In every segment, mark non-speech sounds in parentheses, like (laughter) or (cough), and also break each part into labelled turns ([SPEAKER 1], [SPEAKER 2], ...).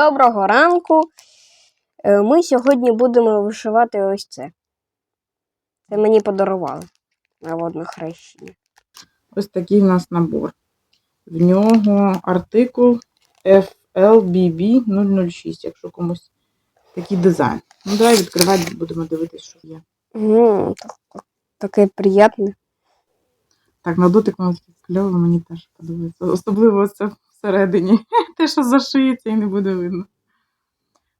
[SPEAKER 1] Доброго ранку. Е, Ми сьогодні будемо вишивати ось це. Це мені подарували на воднохрещення.
[SPEAKER 2] Ось такий в нас набор. В нього артикул FLBB 006, якщо комусь такий дизайн. Ну, давай відкривати, будемо дивитися, що є.
[SPEAKER 1] Так- Таке приємне.
[SPEAKER 2] Так, на дотик воно таке кльове, мені теж подобається. Особливо це всередині. (laughs) Те, що зашиється і не буде видно.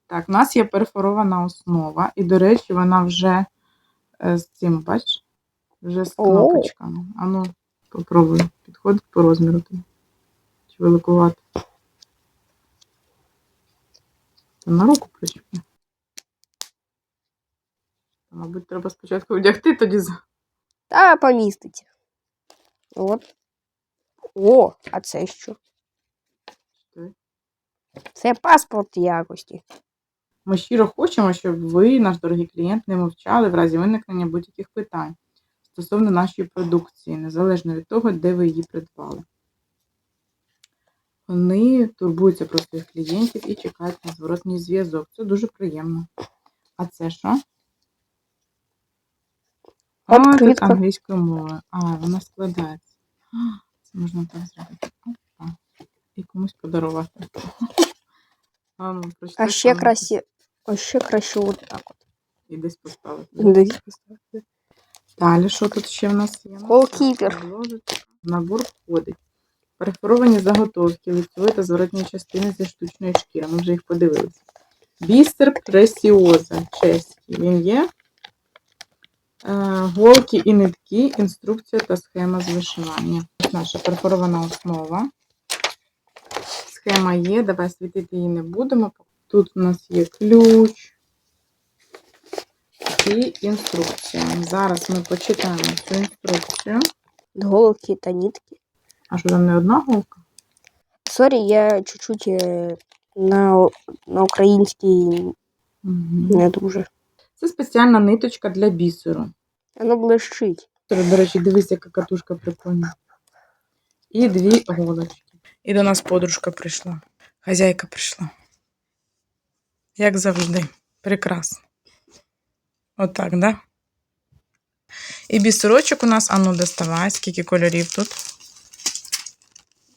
[SPEAKER 2] Так, у нас є перфорована основа, і, до речі, вона вже е, з цим, бачиш? Вже з кнопочками. Ану, попробуй. Підходить по розміру тобі. Чи великувати? Та на руку причепи. Мабуть, треба спочатку вдягти, тоді.
[SPEAKER 1] Та поміститься. От. О, а це? Що? Це паспорт якості.
[SPEAKER 2] Ми щиро хочемо, щоб ви, наш дорогий клієнт, не мовчали в разі виникнення будь-яких питань стосовно нашої продукції, незалежно від того, де ви її придбали. Вони турбуються про своїх клієнтів і чекають на зворотній зв'язок. Це дуже приємно. А це що? А, тут англійською мовою. А, вона складається. Це можна так зробити. І комусь подарувати. А, ну, прочитай
[SPEAKER 1] А ще
[SPEAKER 2] саме.
[SPEAKER 1] красі... А ще краще от так от.
[SPEAKER 2] І десь поставити.
[SPEAKER 1] Десь поставити.
[SPEAKER 2] Далі, що тут ще в нас є?
[SPEAKER 1] Голкіпер.
[SPEAKER 2] Ложечка. В набор входить. Перфоровані заготовки лицевої та зворотньої частини зі штучної шкіри. Ми вже їх подивилися. Бістер пресіоза чеський. Він є. Е, голки і нитки, інструкція та схема з вишивання. Наша перфорована основа. Схема є, давай світити її не будемо. Тут у нас є ключ і інструкція. Зараз ми почитаємо цю інструкцію.
[SPEAKER 1] Голки та нитки.
[SPEAKER 2] А що там не одна голка?
[SPEAKER 1] Сорі, я чуть-чуть е, на, на українській
[SPEAKER 2] Угу.
[SPEAKER 1] не дуже.
[SPEAKER 2] Це спеціальна ниточка для бісеру.
[SPEAKER 1] Воно блищить.
[SPEAKER 2] До речі, дивись, яка катушка прикольна. І дві голочки. І до нас подружка прийшла. Хазяйка прийшла. Як завжди. Прекрасно. Отак, да? І бісерочок у нас, ану, доставай, скільки кольорів тут?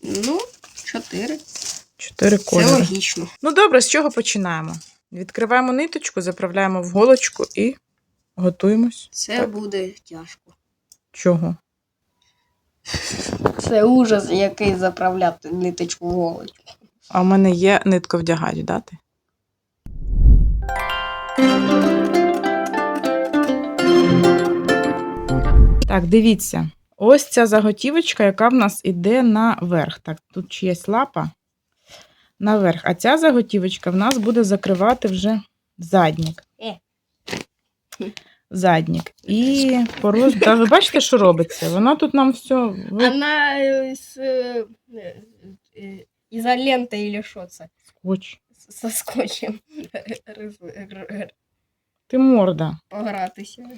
[SPEAKER 1] Ну, чотири.
[SPEAKER 2] Чотири
[SPEAKER 1] Це
[SPEAKER 2] кольори.
[SPEAKER 1] логічно.
[SPEAKER 2] Ну добре, з чого починаємо? Відкриваємо ниточку, заправляємо в голочку і готуємось.
[SPEAKER 1] Це
[SPEAKER 2] Так.
[SPEAKER 1] буде тяжко.
[SPEAKER 2] Чого? (laughs)
[SPEAKER 1] Це ужас, який заправляти ниточку в голочку.
[SPEAKER 2] А в мене є нитковдягач, дати? Так, дивіться. Ось ця заготівочка, яка в нас іде наверх. Так, тут чиясь лапа наверх. А ця заготівочка в нас буде закривати вже заднік. Заднік. І пороз... Та ви бачите, що робиться? Вона тут нам все. ви-
[SPEAKER 1] Вона з ізолентой или що це?
[SPEAKER 2] Скотч.
[SPEAKER 1] Со скотчем
[SPEAKER 2] Ти морда.
[SPEAKER 1] погратися.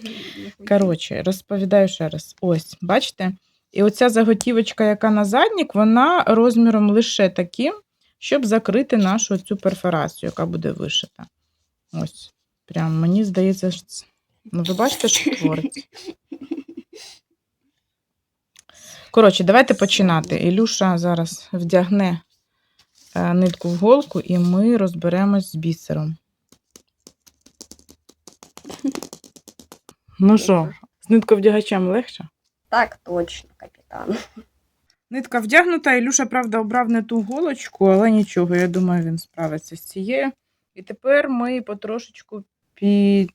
[SPEAKER 2] Коротше, розповідаю ще раз. Ось, бачите? І оця заготівочка, яка на заднік, вона розміром лише таким, щоб закрити нашу цю перфорацію, яка буде вишита. Ось. Прям мені здається, що це. Ну, ви бачите, що (laughs) твориться. Коротше, давайте починати. Ілюша зараз вдягне е, нитку в голку, і ми розберемось з бісером. Ну що, з нитковдягачем легше?
[SPEAKER 1] Так точно, капітан.
[SPEAKER 2] Нитка вдягнута, Ілюша, правда, обрав не ту голочку, але нічого, я думаю, він справиться з цією. І тепер ми потрошечку під.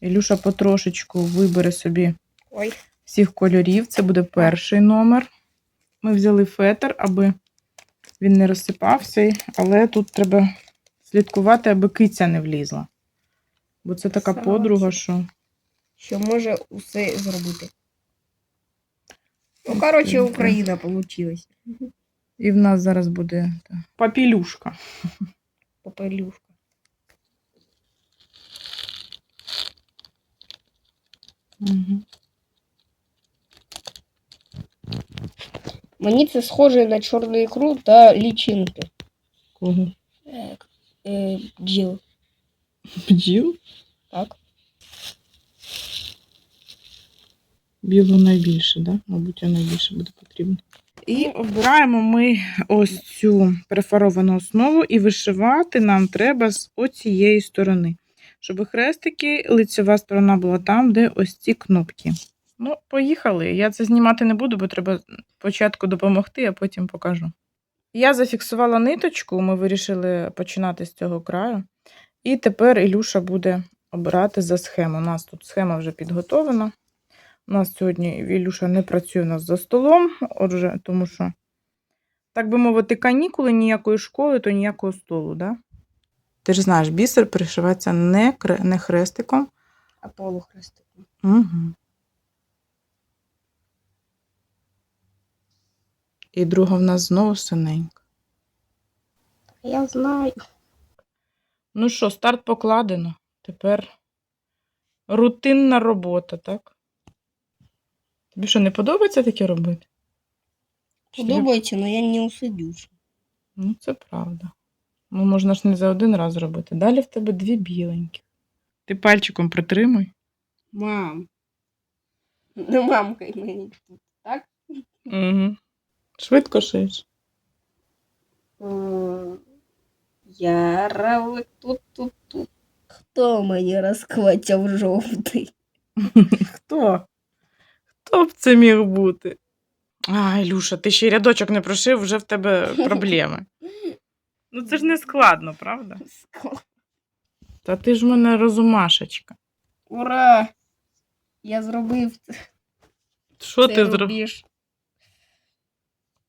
[SPEAKER 2] Ілюша потрошечку вибере собі
[SPEAKER 1] Ой.
[SPEAKER 2] всіх кольорів. Це буде перший номер. Ми взяли фетр, аби він не розсипався, але тут треба слідкувати, аби киця не влізла. Бо це така
[SPEAKER 1] Согласна.
[SPEAKER 2] подруга, що.
[SPEAKER 1] Що може усе зробити. Ну, коротше, Україна получилась.
[SPEAKER 2] І в нас зараз буде папілюшка.
[SPEAKER 1] Попелюшка.
[SPEAKER 2] Угу.
[SPEAKER 1] Мені це схоже на чорну ікру та лічинки.
[SPEAKER 2] Кого?
[SPEAKER 1] Е, е, бджіл.
[SPEAKER 2] Бджіл?
[SPEAKER 1] Так.
[SPEAKER 2] Біло найбільше, да? Мабуть, найбільше буде потрібно. І обираємо ми ось цю перефаровану основу, і вишивати нам треба з оцієї сторони. Щоб хрестики, лицьова сторона була там, де ось ці кнопки. Ну, поїхали. Я це знімати не буду, бо треба спочатку допомогти, а потім покажу. Я зафіксувала ниточку, ми вирішили починати з цього краю. І тепер Ілюша буде обирати за схему. У нас тут схема вже підготовлена. У нас сьогодні Ілюша не працює у нас за столом, отже, тому що, так би мовити, канікули, ніякої школи, то ніякого столу, да? Ти ж знаєш, бісер пришивається не, не хрестиком.
[SPEAKER 1] А полухрестиком.
[SPEAKER 2] Угу. І друга в нас знову синенька.
[SPEAKER 1] Я знаю.
[SPEAKER 2] Ну що, старт покладено. Тепер рутинна робота, так? Тобі що, не подобається таке робити?
[SPEAKER 1] Подобається, але я не усидюсь.
[SPEAKER 2] Ну, це правда. Ну, можна ж не за один раз робити. Далі в тебе дві біленькі. Ти пальчиком притримуй.
[SPEAKER 1] Мам. Ну, мамка мені тут, так?
[SPEAKER 2] Угу. Швидко шиєш.
[SPEAKER 1] М, Я равик тут, тут, тут. Хто мені розкватяв жовтий?
[SPEAKER 2] Хто? Хто б це міг бути? А, Ілюша, ти ще й рядочок не прошив, вже в тебе (laughs) проблеми. Ну, це ж не складно, правда? Та ти ж в мене розумашечка.
[SPEAKER 1] Ура! Я зробив
[SPEAKER 2] Що ти зробив?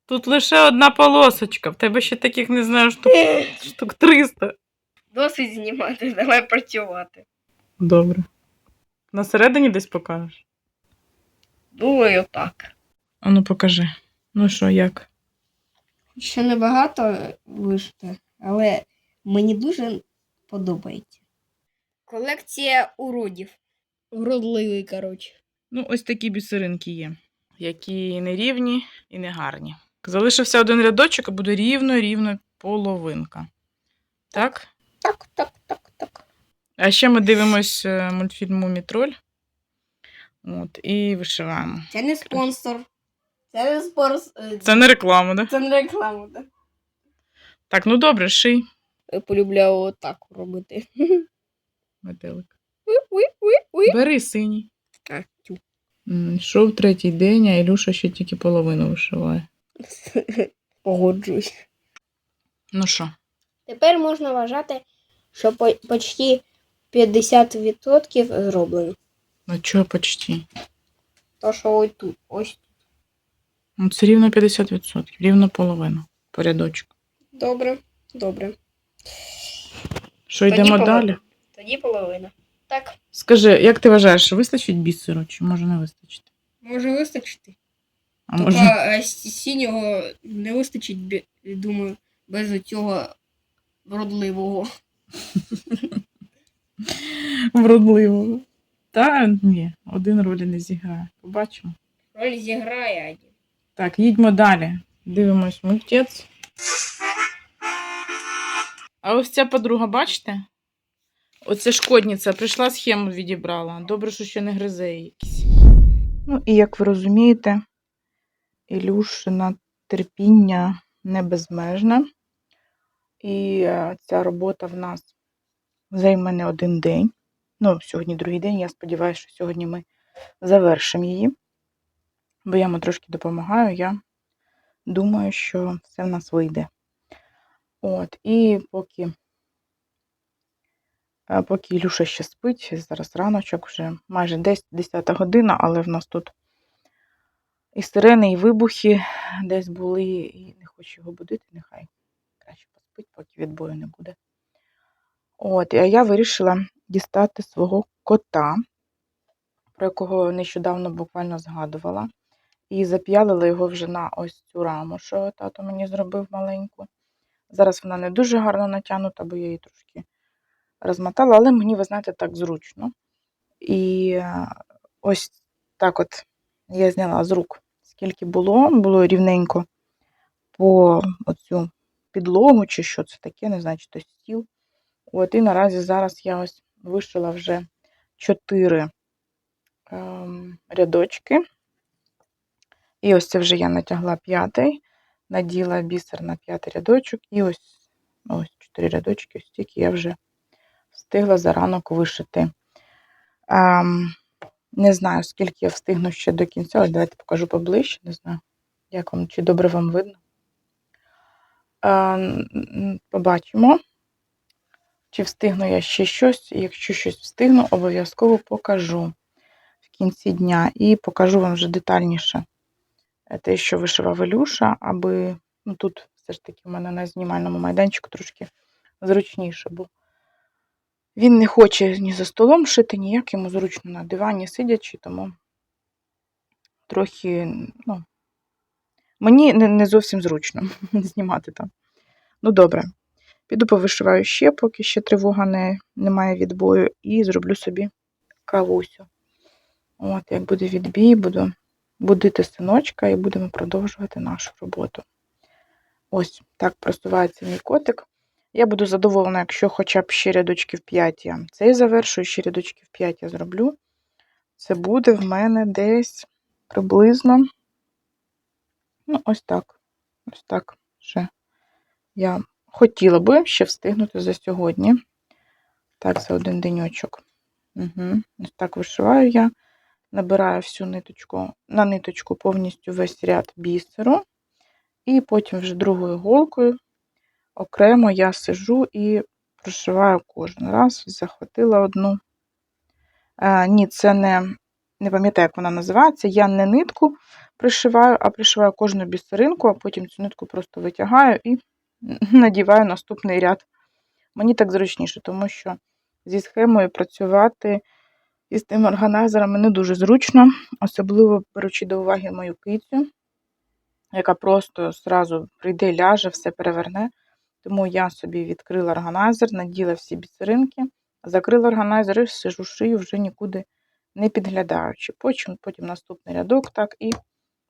[SPEAKER 2] Тут лише одна полосочка. В тебе ще таких не знаю штук, штук 300.
[SPEAKER 1] Досить знімати, давай працювати.
[SPEAKER 2] Добре. На середині десь покажеш?
[SPEAKER 1] Думаю, так.
[SPEAKER 2] А ну покажи. Ну що, як?
[SPEAKER 1] Ще небагато вишити, але мені дуже подобається. Колекція уродів. Вродливий, коротше.
[SPEAKER 2] Ну, ось такі бісеринки є, які не рівні і не гарні. Залишився один рядочок, і буде рівно-рівно половинка. Так?
[SPEAKER 1] Так, так, так, так.
[SPEAKER 2] А ще ми дивимось е, мультфільм Мумітроль. От, і вишиваємо.
[SPEAKER 1] Це не спонсор. Це не спонсор.
[SPEAKER 2] Це не реклама, да?
[SPEAKER 1] Це не реклама, так?
[SPEAKER 2] Так, ну добре, ший.
[SPEAKER 1] Я полюбляю отак робити.
[SPEAKER 2] Метелик. Бери синій.
[SPEAKER 1] А, тю.
[SPEAKER 2] М, Йшов третій день, а Ілюша ще тільки половину вишиває. (laughs)
[SPEAKER 1] Погоджуюсь.
[SPEAKER 2] Ну що?
[SPEAKER 1] Тепер можна вважати, що по- почти 50% зроблено.
[SPEAKER 2] Ну чого почти?
[SPEAKER 1] То, що ось тут. Ось.
[SPEAKER 2] Ну, це рівно 50%, рівно половина по рядочку.
[SPEAKER 1] Добре, добре.
[SPEAKER 2] Що
[SPEAKER 1] Тоді
[SPEAKER 2] йдемо
[SPEAKER 1] половина.
[SPEAKER 2] далі?
[SPEAKER 1] Тоді половина. Так,
[SPEAKER 2] Скажи, як ти вважаєш, вистачить бісеру, чи може не вистачити?
[SPEAKER 1] може вистачити.
[SPEAKER 2] А може.
[SPEAKER 1] е, с- не вистачить, думаю, без цього вродливого. (laughs)
[SPEAKER 2] Вродливого. Та ні, один ролі не зіграє. Побачимо.
[SPEAKER 1] Роль зіграє один.
[SPEAKER 2] Так, їдьмо далі. Дивимось мультець. А ось ця подруга, бачите? Оце шкодниця, прийшла схему відібрала. Добре, що ще не гризе якісь. Ну, і як ви розумієте, Ілюшина терпіння не безмежне. І е, ця робота в нас займе не один день. Ну, сьогодні другий день. Я сподіваюся, що сьогодні ми завершимо її. Бо я йому трошки допомагаю. Я думаю, що все в нас вийде. От, і поки, е, поки Ілюша ще спить, зараз раночок вже майже десь 10 година, але в нас тут і сирени, і вибухи десь були, і не хочу його будити, нехай краще поспить, поки відбою не буде. От, а я вирішила дістати свого кота, про якого нещодавно буквально згадувала. І зап'ялила його вже на ось цю раму, що тато мені зробив маленьку. Зараз вона не дуже гарно натягнута, бо я її трошки розмотала, але мені, ви знаєте, так зручно. І е, ось так от я зняла з рук, скільки було, було рівненько по оцю підлогу, чи що це таке, не знаю, чи то стіл. От, і наразі зараз я ось вишила вже чотири ем, рядочки. І ось це вже я натягла п'ятий, наділа бісер на п'ятий рядочок, і ось, ось чотири рядочки, ось тільки я вже встигла за ранок вишити. Ем, не знаю, скільки я встигну ще до кінця. Ось давайте покажу поближче, не знаю, як вам, чи добре вам видно. Ем, побачимо, чи встигну я ще щось. Якщо щось встигну, обов'язково покажу в кінці дня і покажу вам вже детальніше те, що вишивав Ілюша, аби ну, тут все ж таки в мене на знімальному майданчику трошки зручніше, бо він не хоче ні за столом шити, ніяк йому зручно на дивані сидячи, тому трохи, ну, мені не, не зовсім зручно (laughs) знімати там. Ну, добре. Піду повишиваю ще, поки ще тривога не, немає відбою, і зроблю собі кавусю. От, як буде відбій, буду будити синочка і будемо продовжувати нашу роботу. Ось так просувається мій котик. Я буду задоволена, якщо хоча б ще рядочків 5 я цей завершую, ще рядочків 5 я зроблю. Це буде в мене десь приблизно. Ну, ось так. Ось так ще я хотіла би ще встигнути за сьогодні. Так, за один деньочок. Угу. Ось так вишиваю я. Набираю всю ниточку, на ниточку повністю весь ряд бісеру. І потім вже другою голкою окремо я сижу і прошиваю кожен раз. Захватила одну. А, ні, це не, не пам'ятаю, як вона називається. Я не нитку пришиваю, а пришиваю кожну бісеринку, а потім цю нитку просто витягаю і (laughs) надіваю наступний ряд. Мені так зручніше, тому що зі схемою працювати із тим органайзером не дуже зручно, особливо беручи до уваги мою кицю, яка просто зразу прийде, ляже, все переверне. Тому я собі відкрила органайзер, наділа всі бісеринки, закрила органайзер і сижу шию, вже нікуди не підглядаючи. Потім, потім наступний рядок, так, і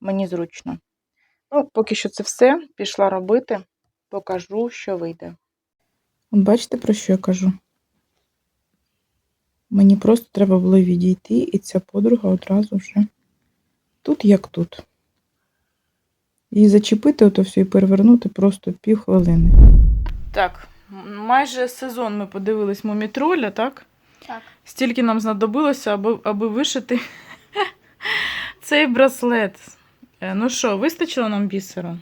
[SPEAKER 2] мені зручно. Ну, поки що це все. Пішла робити, покажу, що вийде. Бачите, про що я кажу? Мені просто треба було відійти, і ця подруга одразу вже тут як тут. І зачепити ото все і перевернути просто півхвилини. Так, майже сезон ми подивились мумітроля, так?
[SPEAKER 1] Так.
[SPEAKER 2] Стільки нам знадобилося, аби, аби вишити (laughs) цей браслет. Е, Ну що, вистачило нам бісеру?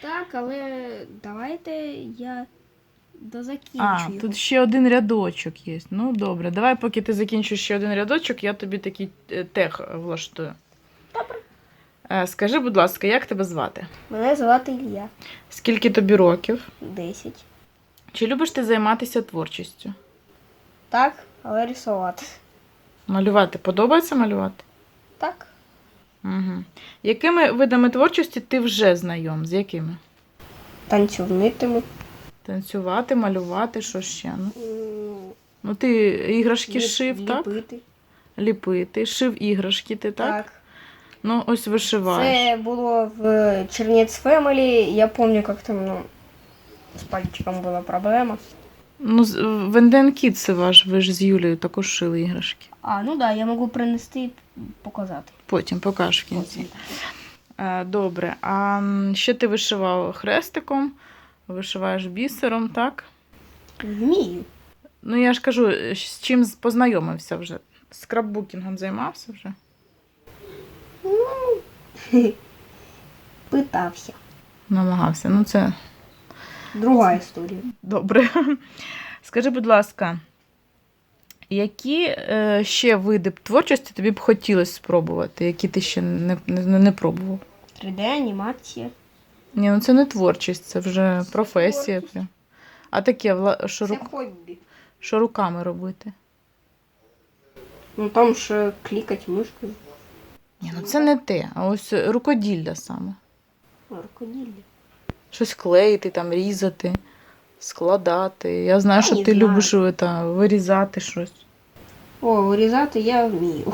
[SPEAKER 1] Так, але давайте я дозакінчу.
[SPEAKER 2] А, тут ще один рядочок є. Ну, добре. Давай, поки ти закінчиш ще один рядочок, я тобі такий е, тех влаштую.
[SPEAKER 1] Добре.
[SPEAKER 2] Е, Скажи, будь ласка, як тебе звати?
[SPEAKER 1] Мене звати Ілля.
[SPEAKER 2] Скільки тобі років?
[SPEAKER 1] 10.
[SPEAKER 2] Чи любиш ти займатися творчістю?
[SPEAKER 1] Так, але рисувати.
[SPEAKER 2] Малювати подобається малювати?
[SPEAKER 1] Так.
[SPEAKER 2] Угу. Якими видами творчості ти вже знайом? З якими?
[SPEAKER 1] Танцювнитиму.
[SPEAKER 2] Танцювати, малювати, що ще? Ну, ну ти іграшки
[SPEAKER 1] ліп-
[SPEAKER 2] шив, так?
[SPEAKER 1] ліпити.
[SPEAKER 2] Ліпити. Шив іграшки, ти так?
[SPEAKER 1] Так.
[SPEAKER 2] Ну, ось вишиваєш.
[SPEAKER 1] Це було в Чернець Family. Я пам'ятаю, як там, ну, з пальчиком була проблема.
[SPEAKER 2] Ну, з- в Енден ваш, ви ж з Юлією також шили іграшки.
[SPEAKER 1] А, ну так, да, я можу принести і показати.
[SPEAKER 2] Потім покажеш в кінці. Е, Добре. А ще ти вишивав хрестиком, вишиваєш бісером, так?
[SPEAKER 1] Вмію.
[SPEAKER 2] Ну, я ж кажу, з чим познайомився вже? Скраббукінгом займався вже? (laughs)
[SPEAKER 1] Питався.
[SPEAKER 2] Намагався. Ну, це
[SPEAKER 1] Друга історія.
[SPEAKER 2] добре. (laughs) Скажи, будь ласка, які е, ще види творчості тобі б хотілося спробувати, які ти ще не, не, не пробував?
[SPEAKER 1] 3D-анімація.
[SPEAKER 2] Ні, ну це не творчість, це вже професія. прям. А таке, вла- що,
[SPEAKER 1] Це
[SPEAKER 2] рук,
[SPEAKER 1] хобі.
[SPEAKER 2] що руками робити?
[SPEAKER 1] Ну там ще клікати мишкою.
[SPEAKER 2] Ні, ну це не те, а ось рукоділля саме.
[SPEAKER 1] Рукоділля.
[SPEAKER 2] Щось клеїти, там, різати, складати. Я знаю,
[SPEAKER 1] Я
[SPEAKER 2] що
[SPEAKER 1] не
[SPEAKER 2] ти
[SPEAKER 1] знаю.
[SPEAKER 2] любиш е, та, вирізати щось.
[SPEAKER 1] О, вирізати я вмію.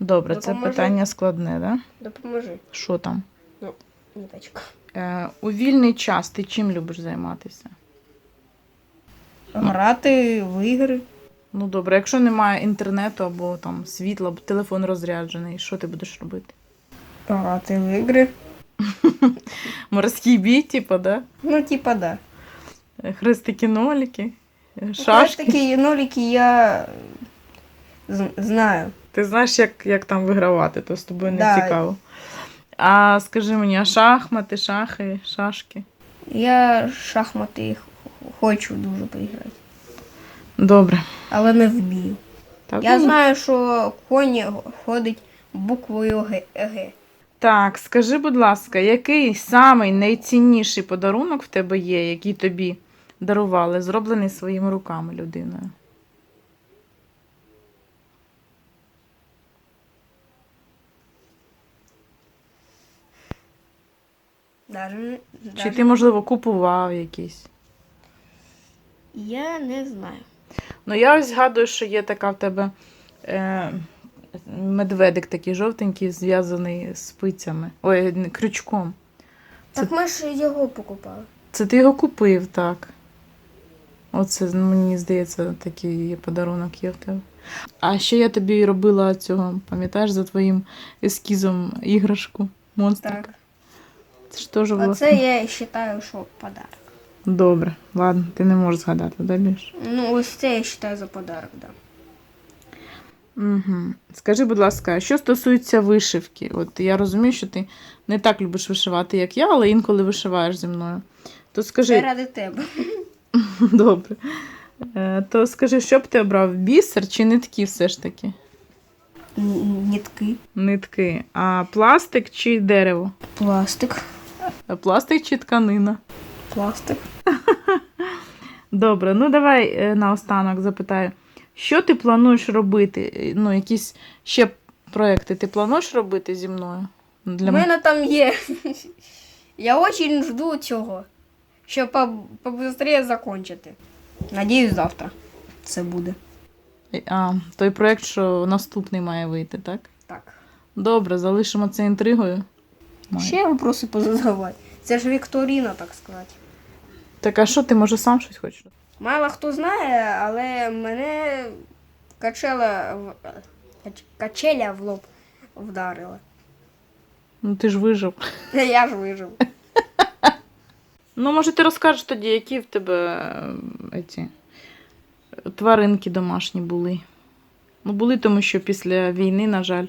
[SPEAKER 2] Добре, це
[SPEAKER 1] Допоможи.
[SPEAKER 2] питання складне, да?
[SPEAKER 1] Допоможи.
[SPEAKER 2] Що там?
[SPEAKER 1] Ниточка.
[SPEAKER 2] Е, у вільний час ти чим любиш займатися?
[SPEAKER 1] Грати в ігри.
[SPEAKER 2] Ну добре, якщо немає інтернету або там світла, або телефон розряджений, що ти будеш робити?
[SPEAKER 1] Грати в ігри. (laughs)
[SPEAKER 2] Морський бій, типу, да?
[SPEAKER 1] Ну, типа, да.
[SPEAKER 2] Е, Хрестики ноліки, е,
[SPEAKER 1] Шашки.
[SPEAKER 2] шашки.
[SPEAKER 1] Такі нолики я знаю.
[SPEAKER 2] Ти знаєш, як, як там вигравати, то з тобою не
[SPEAKER 1] Да.
[SPEAKER 2] цікаво. А скажи мені, а шахмати, шахи, шашки?
[SPEAKER 1] Я шахмати хочу дуже поіграти.
[SPEAKER 2] Добре.
[SPEAKER 1] Але не вмію.
[SPEAKER 2] Так,
[SPEAKER 1] Я
[SPEAKER 2] ну,
[SPEAKER 1] знаю, що коні ходить буквою Г. Г.
[SPEAKER 2] Так, скажи, будь ласка, який самий найцінніший подарунок в тебе є, який тобі дарували, зроблений своїми руками людиною?
[SPEAKER 1] Даже,
[SPEAKER 2] Чи
[SPEAKER 1] даже...
[SPEAKER 2] ти, можливо, купував якийсь?
[SPEAKER 1] Я не знаю.
[SPEAKER 2] Ну, я ось згадую, що є така в тебе е, медведик такий жовтенький, зв'язаний спицями. Ой, крючком. Це-
[SPEAKER 1] Так ми ж його покупали.
[SPEAKER 2] Це ти його купив, так. Оце, ну, мені здається, такий подарунок є в тебе. А ще я тобі робила цього, пам'ятаєш, за твоїм ескізом іграшку, монстрика.
[SPEAKER 1] Так.
[SPEAKER 2] Це ж теж було.
[SPEAKER 1] Оце я вважаю, що подарок.
[SPEAKER 2] Добре, ладно, ти не можеш згадати, да, більше?
[SPEAKER 1] Ну, ось це я вважаю за подарок, да.
[SPEAKER 2] Угу. Скажи, будь ласка, що стосується вишивки? От я розумію, що ти не так любиш вишивати, як я, але інколи вишиваєш зі мною. То скажи,
[SPEAKER 1] Це ради тебе. (laughs)
[SPEAKER 2] добре. Е, то скажи, що б ти обрав? Бісер чи нитки все ж таки?
[SPEAKER 1] Н- Нітки.
[SPEAKER 2] Нитки. А пластик чи дерево?
[SPEAKER 1] Пластик. (laughs)
[SPEAKER 2] Пластик чи тканина?
[SPEAKER 1] Пластик. (laughs)
[SPEAKER 2] Добре, ну давай е, наостанок запитаю. Що ти плануєш робити? Е, Ну, якісь ще проекти ти плануєш робити зі мною? Для
[SPEAKER 1] У
[SPEAKER 2] мене.
[SPEAKER 1] там є. (laughs) Я очень жду цього, щоб по- побыстрее закончити. Надіюсь, завтра це буде.
[SPEAKER 2] А, той проект, що наступний має вийти, так?
[SPEAKER 1] Так.
[SPEAKER 2] Добре, залишимо це інтригою. Має.
[SPEAKER 1] Ще вопроси позадавати. Це ж Вікторіна, так сказати.
[SPEAKER 2] Так, а що ти може сам щось хочеш?
[SPEAKER 1] Мало хто знає, але мене качела в... кач- качеля в лоб вдарила.
[SPEAKER 2] Ну ти ж вижив.
[SPEAKER 1] Я ж вижив. (laughs)
[SPEAKER 2] Ну, може, ти розкажеш тоді, які в тебе е, ці, тваринки домашні були. Ну, були, тому що після війни, на жаль,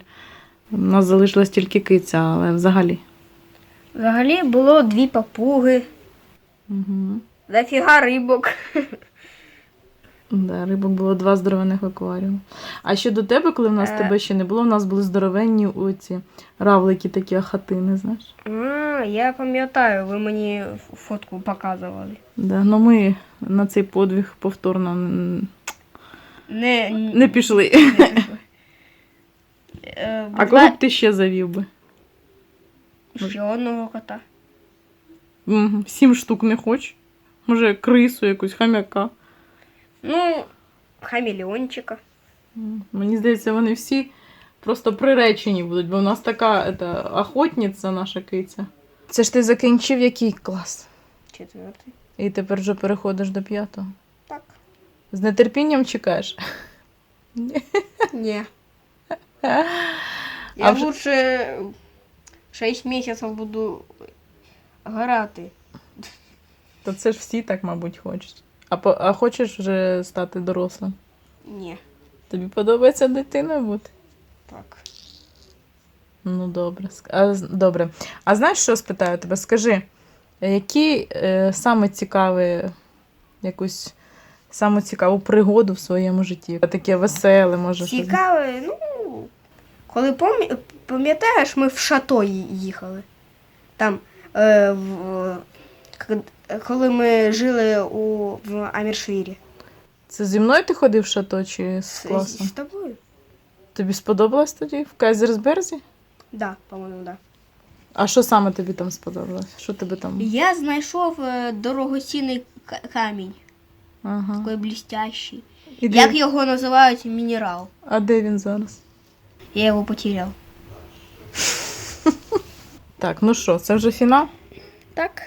[SPEAKER 2] у нас залишилась тільки киця, але взагалі.
[SPEAKER 1] Взагалі було дві папуги,
[SPEAKER 2] Угу.
[SPEAKER 1] дофіга рибок.
[SPEAKER 2] Да, рибок було два здоровенних акваріуму. А ще до тебе, коли в нас
[SPEAKER 1] Е.
[SPEAKER 2] тебе ще не було, у нас були здоровенні оці равлики, такі ахатини, знаєш.
[SPEAKER 1] А, я пам'ятаю, ви мені фотку показували.
[SPEAKER 2] Да, ну ми на цей подвиг повторно н-
[SPEAKER 1] Не,
[SPEAKER 2] не пішли.
[SPEAKER 1] Е, (laughs)
[SPEAKER 2] А кого б ти ще завів би?
[SPEAKER 1] Ще одного кота.
[SPEAKER 2] Мгм, Сім штук не хочеш? Може, крису якусь, хам'яка.
[SPEAKER 1] Ну, хамелеончика.
[SPEAKER 2] М, Мені здається, вони всі просто приречені будуть, бо в нас така ета, охотниця наша киця. Це ж ти закінчив який клас?
[SPEAKER 1] Четвертий.
[SPEAKER 2] І тепер вже переходиш до п'ятого.
[SPEAKER 1] Так.
[SPEAKER 2] З нетерпінням чекаєш. Ні. (laughs)
[SPEAKER 1] Ні.
[SPEAKER 2] А вже-
[SPEAKER 1] лучше 6 місяців буду грати.
[SPEAKER 2] То це ж всі так, мабуть, хочуть. А, по- а хочеш вже стати дорослим?
[SPEAKER 1] Ні.
[SPEAKER 2] Тобі подобається дитиною бути?
[SPEAKER 1] Так.
[SPEAKER 2] Ну, добре. Ск- А, з- добре. А знаєш, що спитаю тебе? Скажи, які е, саме цікаві, якусь саме цікаву пригоду в своєму житті? Таке веселе, може. щось?
[SPEAKER 1] Цікаве, ну. Коли пам'я- пам'ятаєш, ми в шато їхали. Там, е, в, коли ми жили у, в Аміршвірі.
[SPEAKER 2] Це зі мною ти ходив в шато чи з
[SPEAKER 1] З,
[SPEAKER 2] класом?
[SPEAKER 1] з тобою?
[SPEAKER 2] Тобі сподобалось тоді в Кайзерсберзі?
[SPEAKER 1] Да, по-моєму, да.
[SPEAKER 2] А що саме тобі там сподобалось? Що тебе там?
[SPEAKER 1] Я знайшов е, дорогоцінний камінь,
[SPEAKER 2] Ага.
[SPEAKER 1] такий блістящий.
[SPEAKER 2] І де-
[SPEAKER 1] Як його називають мінерал.
[SPEAKER 2] А де він зараз?
[SPEAKER 1] Я його потеряв.
[SPEAKER 2] Так, ну що, це вже фінал?
[SPEAKER 1] Так.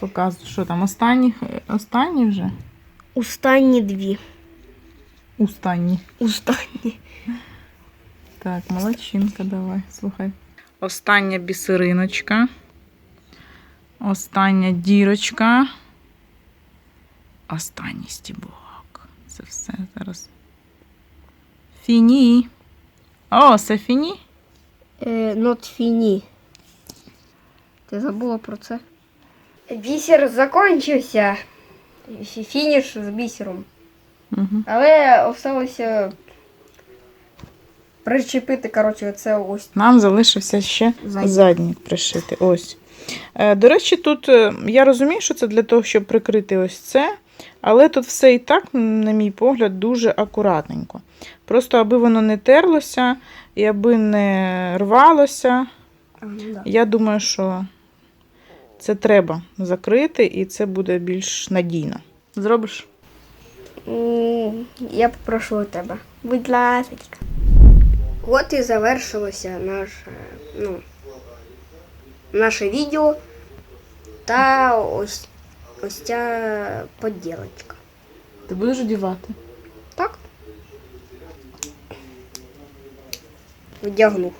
[SPEAKER 2] Показую, що там останні, останні вже?
[SPEAKER 1] Останні дві.
[SPEAKER 2] Останні.
[SPEAKER 1] Останні.
[SPEAKER 2] Так, молодчинка, давай, слухай. Остання бісериночка. Остання дірочка. Останній стібок. Це все зараз. Фіні. О, це фіні?
[SPEAKER 1] Е, not фіні. Ти забула про це? Бісер закінчився. Фініш з бісером.
[SPEAKER 2] Угу.
[SPEAKER 1] Але осталося причепити, коротше, це ось.
[SPEAKER 2] Нам залишився ще
[SPEAKER 1] Задній.
[SPEAKER 2] заднік пришити. Ось. Е, До речі, тут е, я розумію, що це для того, щоб прикрити ось це, але тут все і так, на мій погляд, дуже акуратненько. Просто аби воно не терлося і аби не рвалося, я думаю, що це треба закрити і це буде більш надійно. Зробиш?
[SPEAKER 1] Я попрошу у тебе. Будь ласка. От і завершилося наше, ну, наше відео та ось, ось ця поділочка.
[SPEAKER 2] Ти будеш одягати?
[SPEAKER 1] Так? Вдягнув.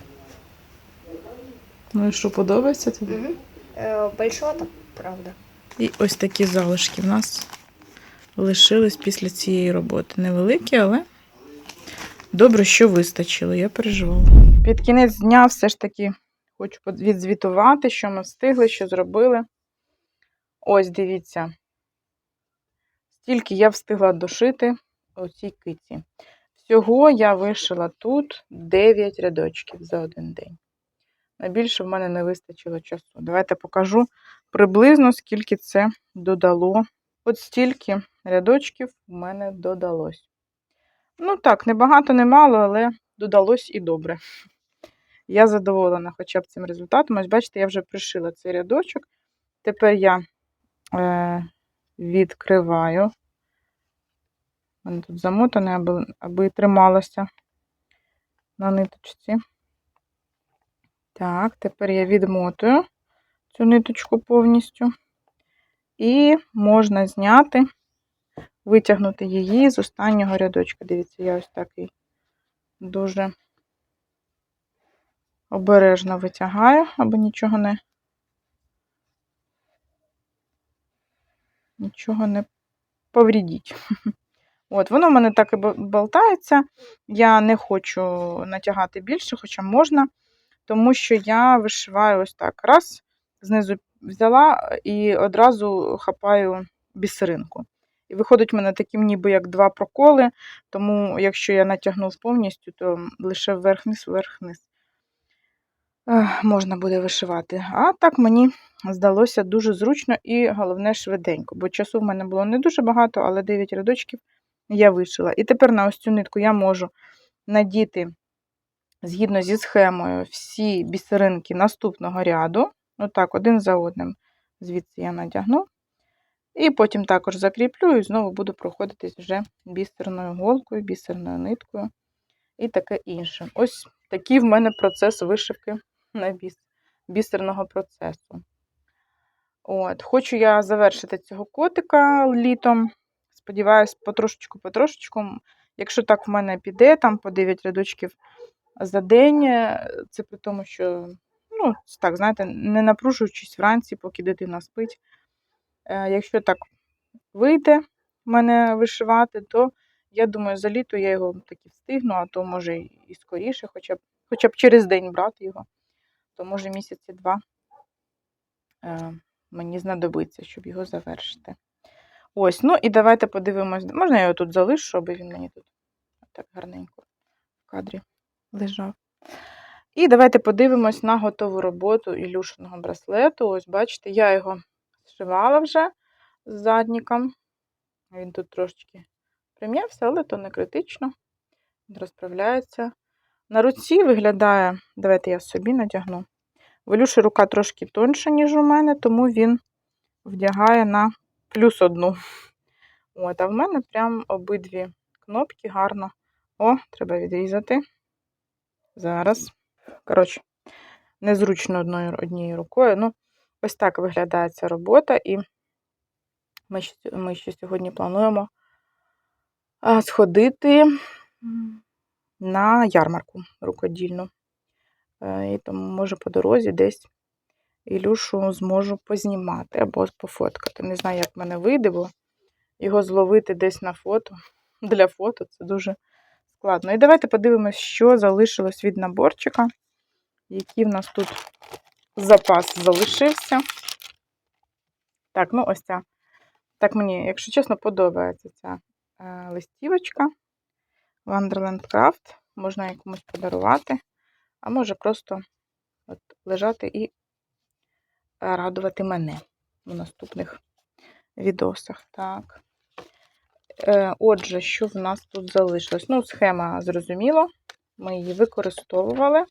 [SPEAKER 2] Ну і що, подобається тобі?
[SPEAKER 1] Угу. Е, большого, правда.
[SPEAKER 2] І ось такі залишки в нас лишились після цієї роботи. Невеликі, але добре, що вистачило, я переживала. Під кінець дня все ж таки хочу відзвітувати, що ми встигли, що зробили. Ось дивіться. Стільки я встигла дошити у цій киці. Всього я вишила тут 9 рядочків за один день. Найбільше в мене не вистачило часу. Давайте покажу приблизно скільки це додало. От стільки рядочків в мене додалось. Ну так, не багато, не але додалось і добре. Я задоволена хоча б цим результатом. Ось бачите, я вже пришила цей рядочок. Тепер я е, відкриваю. У мене тут замотане, аби, аби трималося на ниточці. Так, тепер я відмотую цю ниточку повністю. І можна зняти, витягнути її з останнього рядочка. Дивіться, я ось такий дуже обережно витягаю, аби нічого не нічого не повредіть. (laughs) От, воно в мене так і болтається. Я не хочу натягати більше, хоча можна, тому що я вишиваю ось так. Раз, знизу взяла і одразу хапаю бісеринку. І виходить в мене таким ніби як два проколи, тому якщо я натягнув повністю, то лише вверх-вниз, вверх-вниз можна буде вишивати. А так мені здалося дуже зручно і головне швиденько, бо часу в мене було не дуже багато, але 9 рядочків я вишила. І тепер на ось цю нитку я можу надіти згідно зі схемою всі бісеринки наступного ряду. Отак, один за одним. Звідси я надягну. І потім також закріплю і знову буду проходитись вже бісерною голкою, бісерною ниткою і таке інше. Ось такий в мене процес вишивки на біс, бісерного процесу. От, Хочу я завершити цього котика літом. Сподіваюсь, потрошечку-потрошечку. Якщо так в мене піде, там по 9 рядочків за день, е, це при тому, що, ну, так, знаєте, не напружуючись вранці, поки дитина спить. Е, Якщо так вийде мене вишивати, то я думаю, за літо я його таки встигну, а то може і скоріше, хоча б, хоча б через день брати його, то може місяці два е, мені знадобиться, щоб його завершити. Ось, ну і давайте подивимось. Можна я його тут залишу, аби він мені тут так гарненько в кадрі лежав. І давайте подивимось на готову роботу ілюшиного браслету. Ось, бачите, я його зшивала вже з задніком. Він тут трошечки прим'явся, але то не критично. Він розправляється. На руці виглядає, давайте я собі надягну. В Ілюші рука трошки тонша, ніж у мене, тому він вдягає на плюс одну. От, а в мене прям обидві кнопки гарно. О, треба відрізати. Зараз. Коротше, незручно одною однією рукою. Ну, ось так виглядає ця робота, і ми ще, ми ще сьогодні плануємо сходити на ярмарку рукодільну. Е, І тому, може, по дорозі десь Ілюшу зможу познімати або пофоткати. Не знаю, як в мене вийде, бо його зловити десь на фото. (laughs) Для фото це дуже складно. І давайте подивимось, що залишилось від наборчика, який в нас тут запас залишився. Так, ну ось ця. Так мені, якщо чесно, подобається ця е, листівочка. Wonderland Craft. Можна якомусь подарувати, а може просто от, лежати і радувати мене у наступних відосах. Так. Е, отже, що в нас тут залишилось? Ну, схема зрозуміло. Ми її використовували.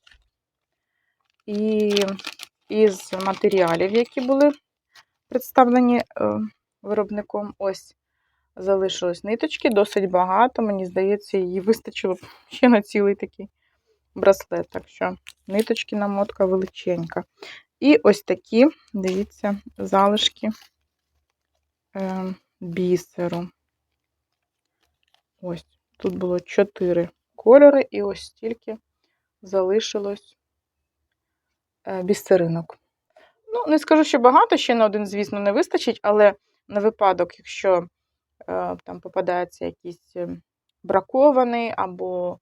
[SPEAKER 2] І із матеріалів, які були представлені е, виробником, ось залишилось ниточки, досить багато. Мені здається, її вистачило ще на цілий такий браслет. Так що ниточки намотка величенька. І ось такі, дивіться, залишки е, бісеру. Ось тут було 4 кольори, і ось стільки залишилось е, бісеринок. Ну, не скажу, що багато, ще на один, звісно, не вистачить, але на випадок, якщо е, там попадається якийсь е, бракований або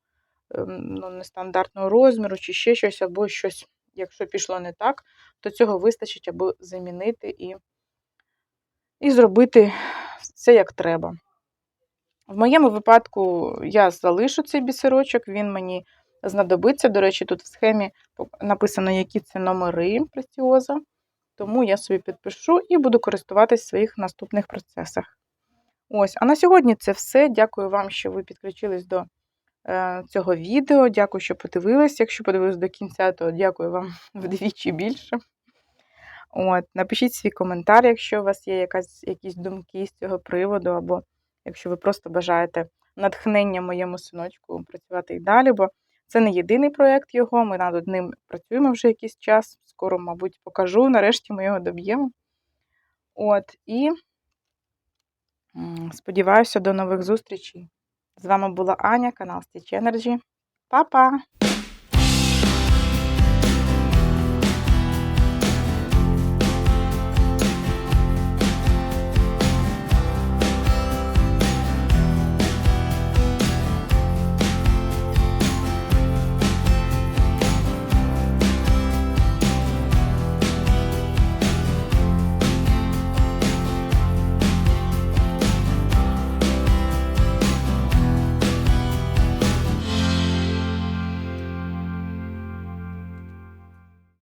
[SPEAKER 2] е, ну, нестандартного розміру, чи ще щось, або щось, якщо пішло не так, то цього вистачить, аби замінити і, і зробити все як треба. В моєму випадку я залишу цей бісерочок, він мені знадобиться. До речі, тут в схемі написано, які це номери пресіоза. Тому я собі підпишу і буду користуватись в своїх наступних процесах. Ось, а на сьогодні це все. Дякую вам, що ви підключились до е, цього відео. Дякую, що подивились. Якщо подивились до кінця, то дякую вам (laughs) вдвічі більше. От, напишіть свій коментар, якщо у вас є якась, якісь думки з цього приводу, або якщо ви просто бажаєте натхнення моєму синочку працювати і далі, бо це не єдиний проєкт його, ми над ним працюємо вже якийсь час. Скоро, мабуть, покажу. Нарешті ми його доб'ємо. От, і сподіваюся, до нових зустрічей. З вами була Аня, канал Stitch Energy. Па-па!